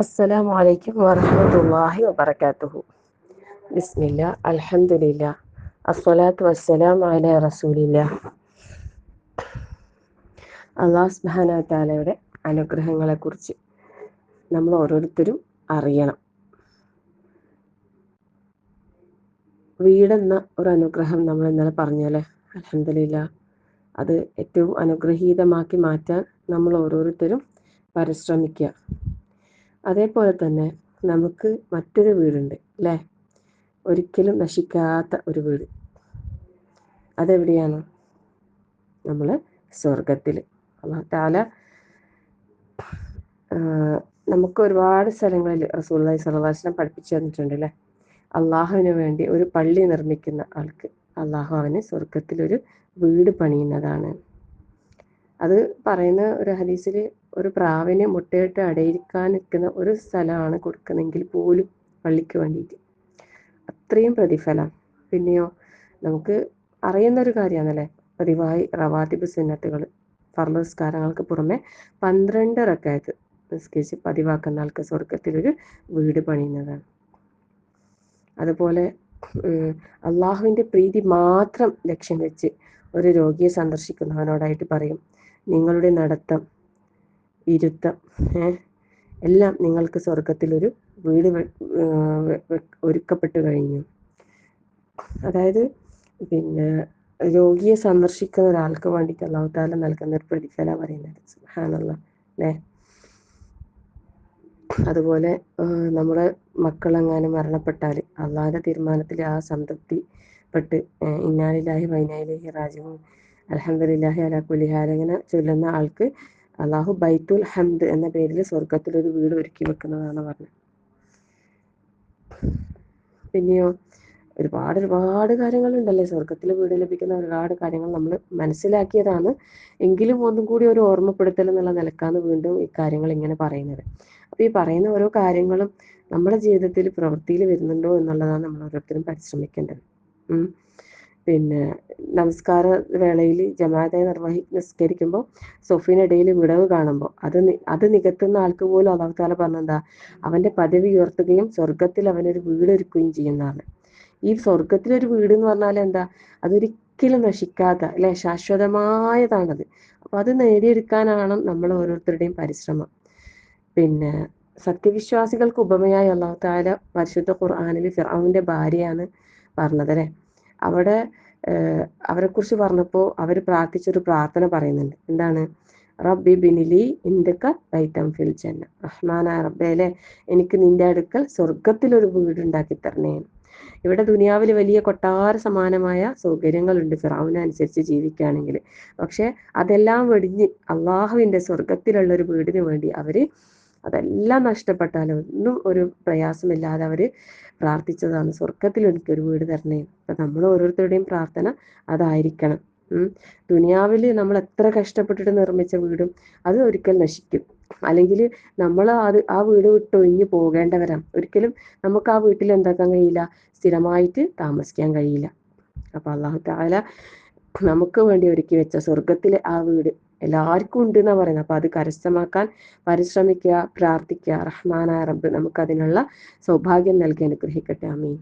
അസ്സലാമു അലൈക്കും വറഹമത്തല്ലാഹി വബർക്കാത്തുഹു ബിസ്മില്ല അലഹമില്ല അസ്സലാത്തു വസ്സലാം അല റസൂലില്ല. അള്ളാഹ് സുബാന താലയുടെ അനുഗ്രഹങ്ങളെക്കുറിച്ച് നമ്മൾ ഓരോരുത്തരും അറിയണം. വീടെന്ന ഒരു അനുഗ്രഹം നമ്മൾ ഇന്നലെ പറഞ്ഞാലേ അലഹമില്ല അത് ഏറ്റവും അനുഗ്രഹീതമാക്കി മാറ്റാൻ നമ്മൾ ഓരോരുത്തരും പരിശ്രമിക്കുക. അതേപോലെ തന്നെ നമുക്ക് മറ്റൊരു വീടുണ്ട് അല്ലേ ഒരിക്കലും നശിക്കാത്ത ഒരു വീട്. അതെവിടെയാണ്? നമ്മൾ സ്വർഗത്തിൽ അല്ല നമുക്ക് ഒരുപാട് സ്ഥലങ്ങളിൽ റസൂള്ളി സർവാസനം പഠിപ്പിച്ചു തന്നിട്ടുണ്ട് അല്ലേ അള്ളാഹുവിന് വേണ്ടി ഒരു പള്ളി നിർമ്മിക്കുന്ന ആൾക്ക് അള്ളാഹു അവന് സ്വർഗത്തിൽ ഒരു വീട് പണിയുന്നതാണ്. അത് പറയുന്ന ഒരു ഹദീസിൽ ഒരു പ്രാവിനെ മുട്ടയിട്ട് അടയിരിക്കാൻ നിൽക്കുന്ന ഒരു സ്ഥലമാണ് കൊടുക്കുന്നതെങ്കിൽ പോലും പള്ളിക്ക് വേണ്ടിയിട്ട്. അത്രയും പ്രതിഫലം. പിന്നെയോ നമുക്ക് അറിയുന്ന ഒരു കാര്യമാണല്ലേ? പതിവായി റവാത്തിബ് സുന്നത്തുകൾ ഫർലസ്കാരങ്ങൾക്ക് പുറമെ പന്ത്രണ്ട് റക്കായത്ത് നിസ്കരിച്ച് പതിവാക്കുന്ന ആൾക്ക് സ്വർഗത്തിലൊരു വീട് പണിയുന്നതാണ്. അതുപോലെ അള്ളാഹുവിന്റെ പ്രീതി മാത്രം ലക്ഷ്യം വെച്ച് ഒരു രോഗിയെ സന്ദർശിക്കുന്നവനോടായിട്ട് പറയും. നിങ്ങളുടെ നടത്തം ഇരുത്തം എല്ലാം നിങ്ങൾക്ക് സ്വർഗത്തിലൊരു വീട് ഒരുക്കപ്പെട്ടു കഴിഞ്ഞു. അതായത് പിന്നെ രോഗിയെ സന്ദർശിക്കുന്ന ഒരാൾക്ക് വേണ്ടിയിട്ട് അള്ളാഹു താല നൽകുന്ന ഒരു പ്രതിഫല പറയുന്നത് സുഹാനുള്ള അല്ലേ? അതുപോലെ നമ്മുടെ മക്കളെങ്ങാനും മരണപ്പെട്ടാൽ അള്ളാഹിന്റെ തീരുമാനത്തിൽ ആ സംതൃപ്തി പെട്ട് ഇന്നാലില്ലാഹി വൈനാലിഹി റാജിവും അലഹമ്മദില്ലാഹി അല കുലിഹാൽ അങ്ങനെ ചൊല്ലുന്ന ആൾക്ക് അള്ളാഹു ബൈത്തുൽ ഹംദ് എന്ന പേരിൽ സ്വർഗത്തിൽ ഒരു വീട് ഒരുക്കി വെക്കുന്നതാണ് പറഞ്ഞത്. പിന്നെയോ ഒരുപാട് ഒരുപാട് കാര്യങ്ങളുണ്ടല്ലേ. സ്വർഗത്തിൽ വീട് ലഭിക്കുന്ന ഒരുപാട് കാര്യങ്ങൾ നമ്മൾ മനസ്സിലാക്കിയതാണ്. എങ്കിലും ഒന്നും കൂടി ഒരു ഓർമ്മപ്പെടുത്തൽ എന്നുള്ള നിലക്കാണ് വീണ്ടും ഈ കാര്യങ്ങൾ ഇങ്ങനെ പറയുന്നത്. അപ്പൊ ഈ പറയുന്ന ഓരോ കാര്യങ്ങളും നമ്മുടെ ജീവിതത്തിൽ പ്രവൃത്തിയിൽ വരുന്നുണ്ടോ എന്നുള്ളതാണ് നമ്മൾ ഓരോരുത്തരും പരിശ്രമിക്കേണ്ടത്. പിന്നെ നമസ്കാര വേളയിൽ ജമാഅത്തെ നിർവഹി നിസ്കരിക്കുമ്പോൾ സൊഫീനിടയിൽ വിടവ് കാണുമ്പോൾ അത് അത് നികത്തുന്ന ആൾക്ക് പോലും അള്ളാഹുത്താല പറഞ്ഞെന്താ? അവന്റെ പദവി ഉയർത്തുകയും സ്വർഗത്തിൽ അവനൊരു വീട് ഒരുക്കുകയും ചെയ്യുന്നതാണ്. ഈ സ്വർഗത്തിലൊരു വീട് എന്ന് പറഞ്ഞാൽ എന്താ? അതൊരിക്കലും നശിക്കാത്ത അല്ലെ? ശാശ്വതമായതാണത്. അപ്പൊ അത് നേടിയെടുക്കാനാണ് നമ്മൾ ഓരോരുത്തരുടെയും പരിശ്രമം. പിന്നെ സത്യവിശ്വാസികൾക്ക് ഉപമയായി അള്ളാഹു താല പരിശുദ്ധ ഖുർആാനിൽ ഫിറാവിന്റെ ഭാര്യയാണ് പറഞ്ഞത് അല്ലെ അവിടെ അവരെ കുറിച്ച് പറഞ്ഞപ്പോൾ അവർ പ്രാർത്ഥിച്ചൊരു പ്രാർത്ഥന പറയുന്നുണ്ട്. എന്താണ്? റബ്ബി ബിനിലി ഇന്ദക്ക ബൈത്തം ഫിൽ ചെന്ന റഹ്മാന റബ്ബേലെ എനിക്ക് നിന്റെ അടുക്കൽ സ്വർഗത്തിൽ ഒരു വീട് ഉണ്ടാക്കി തരണേ. ഇവിടെ ദുനിയാവിൽ വലിയ കൊട്ടാര സമാനമായ സൗകര്യങ്ങളുണ്ട് ഫിറാവിനനുസരിച്ച് ജീവിക്കുകയാണെങ്കിൽ പക്ഷെ അതെല്ലാം വെടിഞ്ഞ് അള്ളാഹുവിന്റെ സ്വർഗത്തിലുള്ള ഒരു വീടിന് വേണ്ടി അവർ അതെല്ലാം നഷ്ടപ്പെട്ടാലും ഒന്നും ഒരു പ്രയാസമില്ലാതെ അവർ പ്രാർത്ഥിച്ചതാണ്. സ്വർഗത്തിൽ എനിക്കൊരു വീട് തരണേ. അപ്പൊ നമ്മൾ ഓരോരുത്തരുടെയും പ്രാർത്ഥന അതായിരിക്കണം. ഉം. ദുനിയാവിൽ നമ്മൾ എത്ര കഷ്ടപ്പെട്ടിട്ട് നിർമ്മിച്ച വീടും അത് ഒരിക്കൽ നശിക്കും. അല്ലെങ്കിൽ നമ്മൾ അത് ആ വീട് വിട്ടൊഴിഞ്ഞു പോകേണ്ടവരാണ്. ഒരിക്കലും നമുക്ക് ആ വീട്ടിൽ എന്താക്കാൻ കഴിയില്ല? സ്ഥിരമായിട്ട് താമസിക്കാൻ കഴിയില്ല. അപ്പൊ അള്ളാഹു താല നമുക്ക് വേണ്ടി ഒരുക്കി വെച്ച സ്വർഗത്തിലെ ആ വീട് എല്ലാവർക്കും ഉണ്ട് എന്നാ പറയുന്നത്. അപ്പൊ അത് കരസ്ഥമാക്കാൻ പരിശ്രമിക്കുക പ്രാർത്ഥിക്കുക. റഹ്മാനായ റബ്ബ് നമുക്ക് അതിനുള്ള സൗഭാഗ്യം നൽകി അനുഗ്രഹിക്കട്ടെ. അമീൻ